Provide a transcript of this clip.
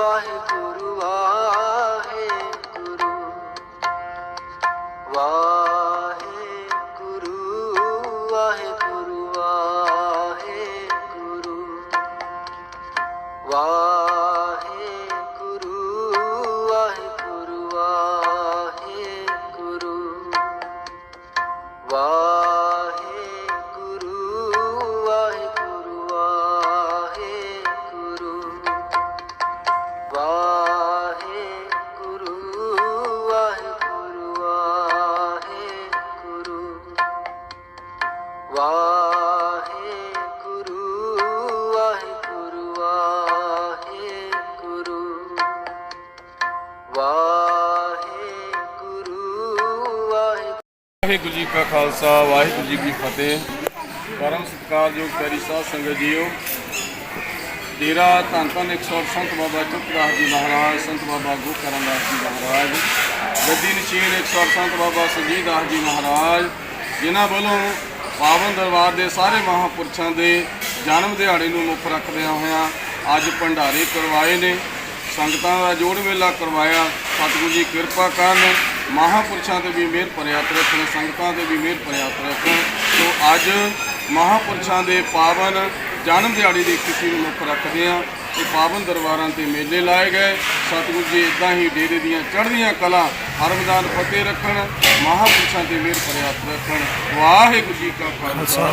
ਵਾਹਿਗੁਰੂ ਆ ਵਾਹਿਗੁਰੂ ਜੀ ਕਾ ਖਾਲਸਾ, ਵਾਹਿਗੁਰੂ ਜੀ ਕੀ ਫਤਿਹ। ਪਰਮ ਸਤਿਕਾਰਯੋਗ ਪਿਆਰੀ ਸਾਧ ਸੰਗਤ ਜੀਓ, ਡੇਰਾ ਧੰਨ ਧੰਨ 108 ਸੰਤ ਬਾਬਾ ਚੁੱਪਦਾਸ ਜੀ ਮਹਾਰਾਜ, ਸੰਤ ਬਾਬਾ ਗੁਰਕਰਨ ਦਾਸ ਜੀ ਮਹਾਰਾਜ, ਗੱਦੀ ਨਸ਼ੀਨ 108 ਸੰਤ ਬਾਬਾ ਸੰਜੀਵ ਦਾਸ ਜੀ ਮਹਾਰਾਜ, ਜਿਨ੍ਹਾਂ ਵੱਲੋਂ ਪਾਵਨ ਦਰਬਾਰ ਦੇ ਸਾਰੇ ਮਹਾਪੁਰਸ਼ਾਂ ਦੇ ਜਨਮ ਦਿਹਾੜੇ ਨੂੰ ਮੁੱਖ ਰੱਖਦਿਆਂ ਹੋਇਆਂ ਅੱਜ ਭੰਡਾਰੇ ਕਰਵਾਏ ਨੇ। ਸੰਗਤਾਂ ਦਾ ਜੋੜ ਮੇਲਾ ਕਰਵਾਇਆ। ਸਤਿਗੁਰੂ ਜੀ ਕਿਰਪਾ ਕਰਨ। ਮਹਾਪੁਰਸ਼ਾਂ ਤੇ ਵੀ ਮਿਹਰ ਭਰਿਆਤ ਰੱਖਣ ਸੰਗਤਾਂ ਤੇ ਵੀ ਮਿਹਰ ਭਰਿਆਤ ਰੱਖਣ ਸੋ ਅੱਜ ਮਹਾਪੁਰਸ਼ਾਂ ਦੇ ਪਾਵਨ ਜਨਮ ਦਿਹਾੜੀ ਦੀ ਖੁਸ਼ੀ ਨੂੰ ਮੁੱਖ ਰੱਖਦੇ ਹਾਂ ਇਹ ਪਾਵਨ ਦਰਬਾਰਾਂ ਤੇ ਮੇਲੇ ਲਾਏ ਗਏ। ਸਤਿਗੁਰੂ ਜੀ ਇਦਾਂ ਹੀ ਡੇਰੇ ਦੀਆਂ ਚੜ੍ਹਦੀਆਂ ਕਲਾ ਹਰਮਦਾਨ ਫਤਿਹ ਰੱਖਣ, ਮਹਾਪੁਰਸ਼ਾਂ ਤੇ ਮਿਹਰ ਭਰਿਆਤ ਰੱਖਣ। ਵਾਹਿਗੁਰੂ ਜੀ ਕਾ ਖਾਲਸਾ।